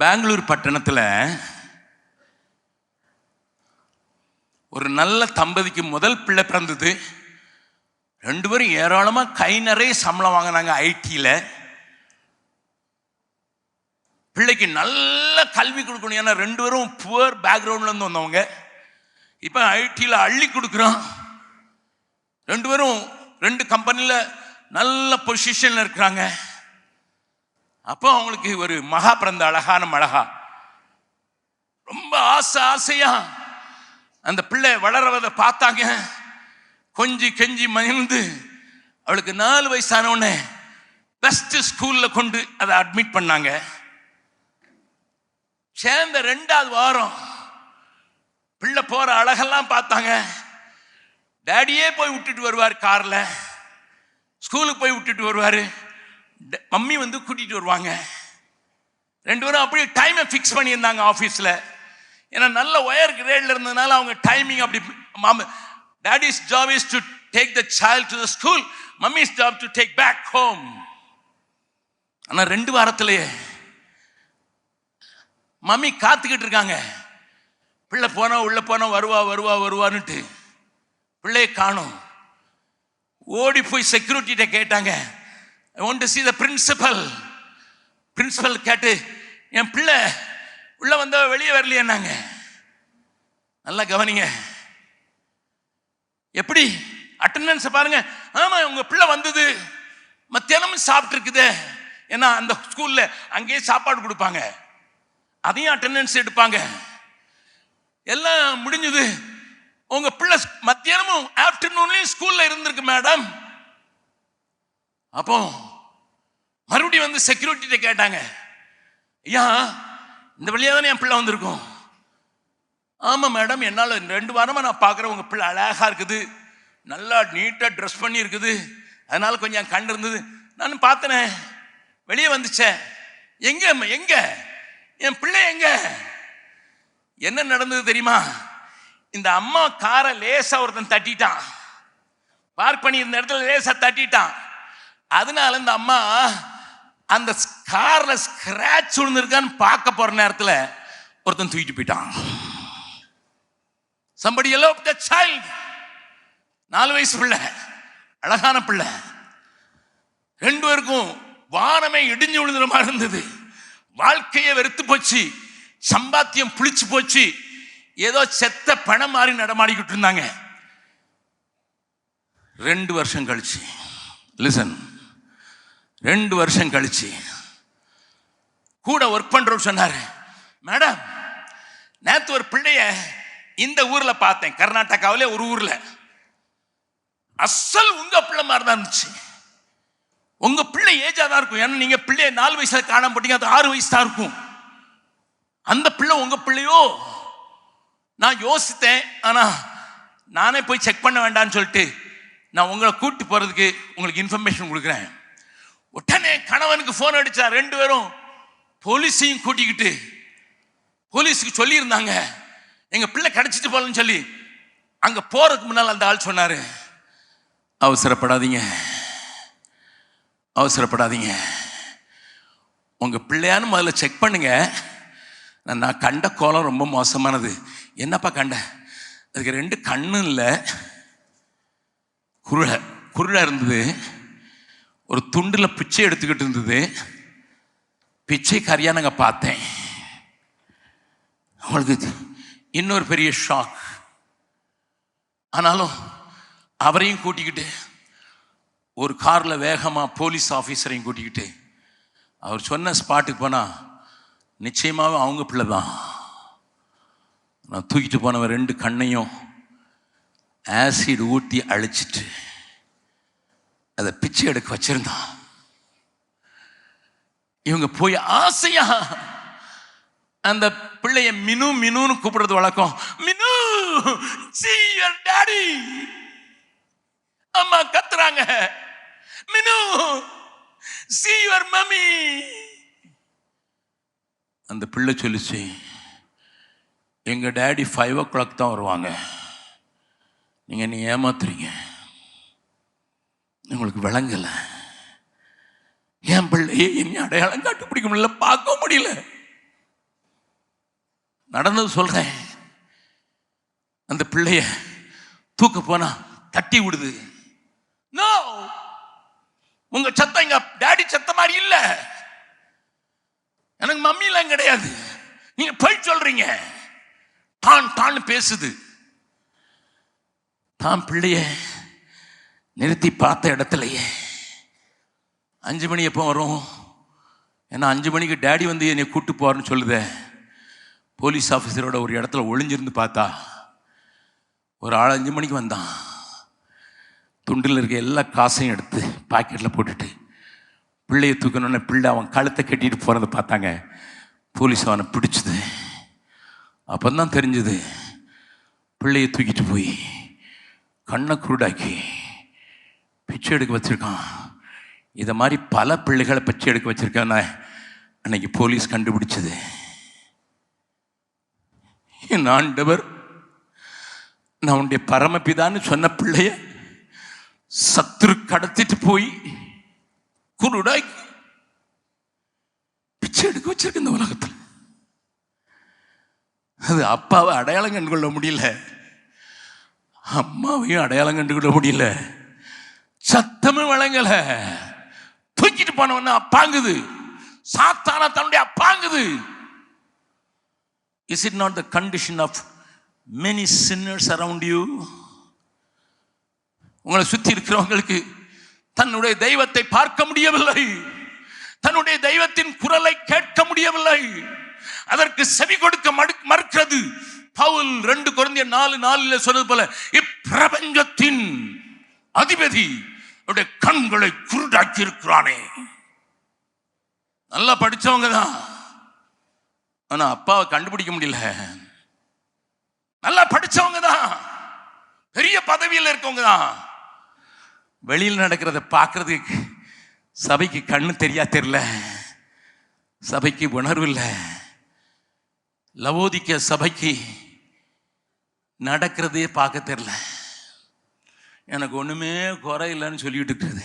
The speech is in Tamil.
பெங்களூர் பட்டணத்தில் ஒரு நல்ல தம்பதிக்கு முதல் பிள்ளை பிறந்தது. ரெண்டு பேரும் ஏராளமாக கை நிறைய சம்பளம் வாங்கினாங்க ஐடியில் பிள்ளைக்கு நல்ல கல்வி கொடுக்கணும். ஏன்னா ரெண்டு பேரும் புவர் பேக்ரவுண்ட்லேருந்து வந்தவங்க. இப்போ ஐடியில் அள்ளி கொடுக்குறோம் ரெண்டு பேரும் ரெண்டு கம்பெனியில் நல்ல பொசிஷனில் இருக்கிறாங்க. அப்போ அவங்களுக்கு ஒரு மகா பிறந்த அழகான மழகா. ரொம்ப ஆசை ஆசையா. அந்த பிள்ளை வளரவதை பார்த்தாங்க. கொஞ்சி கெஞ்சி மகிழ்ந்து அவளுக்கு நாலு வயசான உடனே பெஸ்ட் ஸ்கூல்ல கொண்டு அதை அட்மிட் பண்ணாங்க. சேர்ந்த ரெண்டாவது வாரம் பிள்ளை போற அழகெல்லாம் பார்த்தாங்க. டேடியே போய் விட்டுட்டு வருவார் கார்ல. ஸ்கூலுக்கு போய் விட்டுட்டு வருவார். மம்மி வந்து கூட்டிட்டு வருவாங்க. ரெண்டு பேரும் அப்படியே டைமை ஃபிக்ஸ் பண்ணியிருந்தாங்க ஆஃபீஸில் ஏன்னா நல்ல ஒயர் கிரேடில் இருந்ததுனால அவங்க டைமிங் அப்படி mom daddy's job is to take the child to the school mummy's job to take back home ஆனால் ரெண்டு வாரத்திலேயே மம்மி காத்துக்கிட்டு இருக்காங்க. பிள்ளை போனா உள்ளே போனா வருவா வருவா வருவான்னுட்டு பிள்ளையை காணும். ஓடி போய் செக்யூரிட்டிகிட்ட கேட்டாங்க. I want to see the principal principal கேட்டு என் பிள்ளை உள்ளே வந்த வெளியே வரலையேன்னாங்க. நல்லா கவனிங்க. எப்படி? அட்டண்டன்ஸை பாருங்க. ஆமாம் உங்க பிள்ளை வந்தது. மத்தியானமும் சாப்பிட்டுருக்குது. ஏன்னா அந்த ஸ்கூலில் அங்கேயே சாப்பாடு கொடுப்பாங்க. அதையும் அட்டண்டன்ஸ் எடுப்பாங்க. எல்லாம் முடிஞ்சது. உங்க பிள்ளை மத்தியானமும் ஆஃப்டர்நூன்லயும் ஸ்கூலில் இருந்திருக்கு மேடம் அப்போ மறுபடியும் வந்து செக்யூரிட்டிகிட்ட கேட்டாங்க. ஐயா இந்த வழியாக தானே என் பிள்ளை வந்திருக்கும். ஆமாம் மேடம் என்னால் ரெண்டு வாரமாக நான் பார்க்குறேன் உங்கள் பிள்ளை அழகாக இருக்குது. நல்லா நீட்டாக ட்ரெஸ் பண்ணி இருக்குது. அதனால் கொஞ்சம் என் இருந்தது. நான் பார்த்தனே வெளியே வந்துச்சே. எங்க எங்கே? என் பிள்ளை எங்கே? என்ன நடந்தது தெரியுமா? இந்த அம்மா காரை லேசாக ஒருத்தன் தட்டிட்டான். பார்க் பண்ணி இருந்த இடத்துல லேசாக தட்டிட்டான். அதனால இந்த அம்மா அந்த கார்ல ஸ்கிராச் விழுந்திருக்கான்னு பார்க்க போற நேரத்தில் ஒருத்தன் தூக்கிட்டு போயிட்டான். சம்படி எல்லோ த நாலு வயசு பிள்ளை அழகான பிள்ளை. ரெண்டு பேருக்கும் வானமே இடிஞ்சு விழுந்துற மாதிரி இருந்தது. வாழ்க்கையை வெறுத்து போச்சு. சம்பாத்தியம் புளிச்சு போச்சு. ஏதோ செத்த பணம் மாதிரி நடமாடிக்கிட்டு இருந்தாங்க. ரெண்டு வருஷம் கழிச்சு. லிசன் ரெண்டு வருஷம் கழிச்சு. கூட ஒர்க் பண்றவர் சொன்னார். மேடம் நேற்று ஒரு பிள்ளைய இந்த ஊரில் பார்த்தேன். கர்நாடகாவிலே ஒரு ஊரில். அசல் உங்கள் பிள்ளை மாதிரி தான் இருந்துச்சு. உங்கள் பிள்ளை ஏஜாக தான் இருக்கும். ஏன்னா நீங்கள் பிள்ளைய நாலு வயசில் காண போட்டீங்க. அது ஆறு வயசு தான் இருக்கும். அந்த பிள்ளை உங்கள் பிள்ளையோ? நான் யோசித்தேன். ஆனால் நானே போய் செக் பண்ண வேண்டாம்னு சொல்லிட்டு நான் உங்களை கூட்டி போகிறதுக்கு உங்களுக்கு இன்ஃபர்மேஷன் கொடுக்குறேன். உடனே கணவனுக்கு ஃபோன் அடிச்சா ரெண்டு பேரும் போலீஸையும் கூட்டிக்கிட்டு போலீஸுக்கு சொல்லியிருந்தாங்க. எங்கள் பிள்ளை கிடச்சிட்டு போகலன்னு சொல்லி. அங்கே போகிறதுக்கு முன்னால் அந்த ஆள் சொன்னார். அவசரப்படாதீங்க. அவசரப்படாதீங்க. உங்கள் பிள்ளையான்னு முதல்ல செக் பண்ணுங்க. நான் கண்ட கோலம் ரொம்ப மோசமானது. என்னப்பா கண்ட? அதுக்கு ரெண்டு கண்ணும் இல்லை. குருளை குருளா இருந்தது. ஒரு துண்டில் பிச்சை எடுத்துக்கிட்டு இருந்தது. பிச்சைக்காரியா நாங்கள் பார்த்தேன். அவளுக்கு இன்னொரு பெரிய ஷாக் ஆனாலும் அவரையும் கூட்டிக்கிட்டு ஒரு காரில் வேகமாக போலீஸ் ஆஃபீஸரையும் கூட்டிக்கிட்டு அவர் சொன்ன ஸ்பாட்டுக்கு போனால் நிச்சயமாகவே அவங்க பிள்ளை தான் நான் தூக்கிட்டு போனவன் ரெண்டு கண்ணையும் ஆசிட் ஊட்டி அழிச்சிட்டு அதை பிச்சை எடுக்க வச்சிருந்தான். இவங்க போய் ஆசையா அந்த பிள்ளைய மினு மினுன்னு கூப்பிடுறது வழக்கம். மினு சி யுவர் டாடி அம்மா கத்துறாங்க. மினு சி யுவர் மம்மி அந்த பிள்ளை சொல்லிச்சு எங்கள் டேடி ஃபைவ் ஓ கிளாக் தான் வருவாங்க. நீங்கள் நீ ஏமாத்துறீங்க. உங்களுக்கு விளங்கலை. என் பிள்ளையை இனி அடையாளம் கண்டுபிடிக்க முடியல பார்க்க முடியல. நடந்தது சொல்றேன். அந்த பிள்ளைய தூக்க போனா தட்டி விடுது. நோ உங்க சத்தம் எங்க டாடி சத்த மாதிரி இல்ல. எனக்கு மம்மிலாம் கிடையாது. நீங்க போய் சொல்றீங்க. தான் தான் பேசுது. தான் பிள்ளைய நிறுத்தி பார்த்த இடத்துலயே. அஞ்சு மணி எப்போ வரும்? ஏன்னா அஞ்சு மணிக்கு டேடி வந்து என்னை கூப்பிட்டு போகிறேன்னு சொல்லுதே. போலீஸ் ஆஃபீஸரோட ஒரு இடத்துல ஒளிஞ்சிருந்து பார்த்தா ஒரு ஆள் அஞ்சு மணிக்கு வந்தான். துண்டில் இருக்க எல்லா காசையும் எடுத்து பாக்கெட்டில் போட்டுட்டு பிள்ளையை தூக்கணுன்னு பிள்ளை அவன் கழுத்தை கட்டிட்டு போகிறத பார்த்தாங்க. போலீஸ் அவனை பிடிச்சது. அப்போ தான் தெரிஞ்சது பிள்ளையை தூக்கிட்டு போய் கண்ணை குருடாக்கி பிச்சை எடுக்க வச்சுருக்கான். இதை மாதிரி பல பிள்ளைகளை பிச்சை எடுக்க வச்சுருக்கான்னு அன்னைக்கு போலீஸ் கண்டுபிடிச்சது. என் ஆண்டவர் நான் உன்னுடைய பரமபிதான்னு சொன்ன பிள்ளைய சத்துரு கடத்திட்டு போய் குருடாய் பிச்சை எடுக்க வச்சிருக்கு இந்த உலகத்தில். அது அப்பாவை அடையாளம் கண்டு கொள்ள முடியல. அம்மாவையும் அடையாளம் கண்டு கொள்ள முடியல. சத்தமே வழங்கல. தூக்கிட்டு போனவன அப்பாங்குது. சாத்தான தன்னுடைய அப்பாங்குது. Is it not the condition of many sinners around you உங்களை சுற்றி இருக்கிறவங்களுக்கு தன்னுடைய தெய்வத்தை பார்க்க முடியவில்லை. தன்னுடைய தெய்வத்தின் குரலை கேட்க முடியவில்லை. அதற்கு செவி கொடுக்க மறுக்கிறது. பவுல் ரெண்டு குழந்தைய நாலு நாலுல சொன்னது போல இப்பிரபஞ்சத்தின் அதிபதி என்னுடைய கண்களை குருடாக்கி இருக்கிறானே நல்லா படிச்சவங்க தான் ஆனா அப்பாவை கண்டுபிடிக்க முடியல. நல்லா படிச்சவங்க தான் பெரிய பதவியில் இருக்கவங்க தான் வெளியில் நடக்கிறத பார்க்கறதுக்கு சபைக்கு கண்ணு தெரியா தெரியல. சபைக்கு உணர்வு இல்லை. லவோதிக்க சபைக்கு நடக்கிறதே பார்க்க தெரியல. எனக்கு ஒன்றுமே குறை இல்லைன்னு சொல்லிட்டு இருக்குது